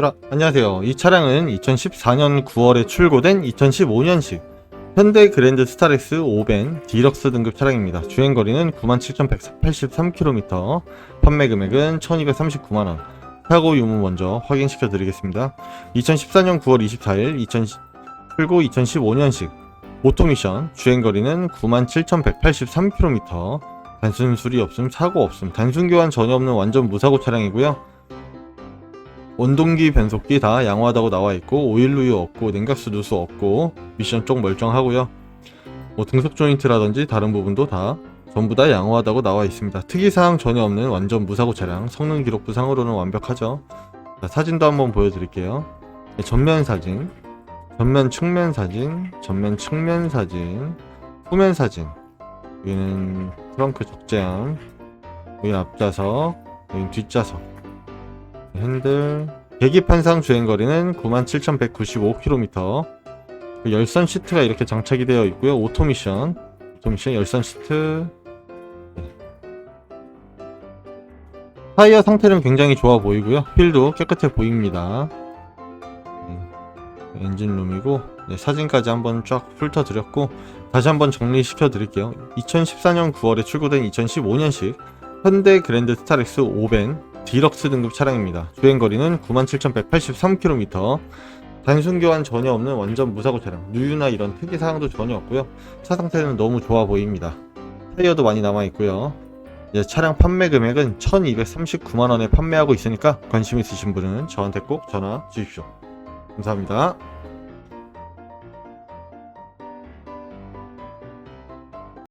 자, 안녕하세요. 이 차량은 2014년 9월에 출고된 2015년식 현대 그랜드 스타렉스 5벤 디럭스 등급 차량입니다. 주행거리는 97,183km, 판매 금액은 1,239만원. 사고 유무 먼저 확인시켜 드리겠습니다. 2014년 9월 24일 2000, 출고 2015년식 오토미션 주행거리는 97,183km 단순 수리 없음 사고 없음 단순 교환 전혀 없는 완전 무사고 차량이고요. 원동기 변속기 다 양호하다고 나와 있고 오일 누유 없고 냉각수 누수 없고 미션 쪽 멀쩡하고요. 뭐 등속 조인트라든지 다른 부분도 다 전부 다 양호하다고 나와 있습니다. 특이사항 전혀 없는 완전 무사고 차량 성능 기록 부상으로는 완벽하죠. 자, 사진도 한번 보여드릴게요. 네, 전면 사진, 전면 측면 사진, 전면 측면 사진, 후면 사진. 여기는 트렁크 적재함, 여기는 앞좌석, 여기는 뒷좌석. 핸들. 계기판상 주행거리는 97,195km 그 열선 시트가 이렇게 장착이 되어 있고요. 오토미션. 오토미션 열선 시트. 네. 타이어 상태는 굉장히 좋아 보이고요. 휠도 깨끗해 보입니다. 네. 엔진룸이고 네, 사진까지 한번 쫙 훑어 드렸고 다시 한번 정리시켜 드릴게요. 2014년 9월에 출고된 2015년식 현대 그랜드 스타렉스 5벤 디럭스 등급 차량입니다. 주행거리는 97,183km. 단순 교환 전혀 없는 완전 무사고 차량. 누유나 이런 특이 사항도 전혀 없고요. 차 상태는 너무 좋아 보입니다. 타이어도 많이 남아 있고요. 이제 차량 판매 금액은 1,239만 원에 판매하고 있으니까 관심 있으신 분은 저한테 꼭 전화 주십시오. 감사합니다.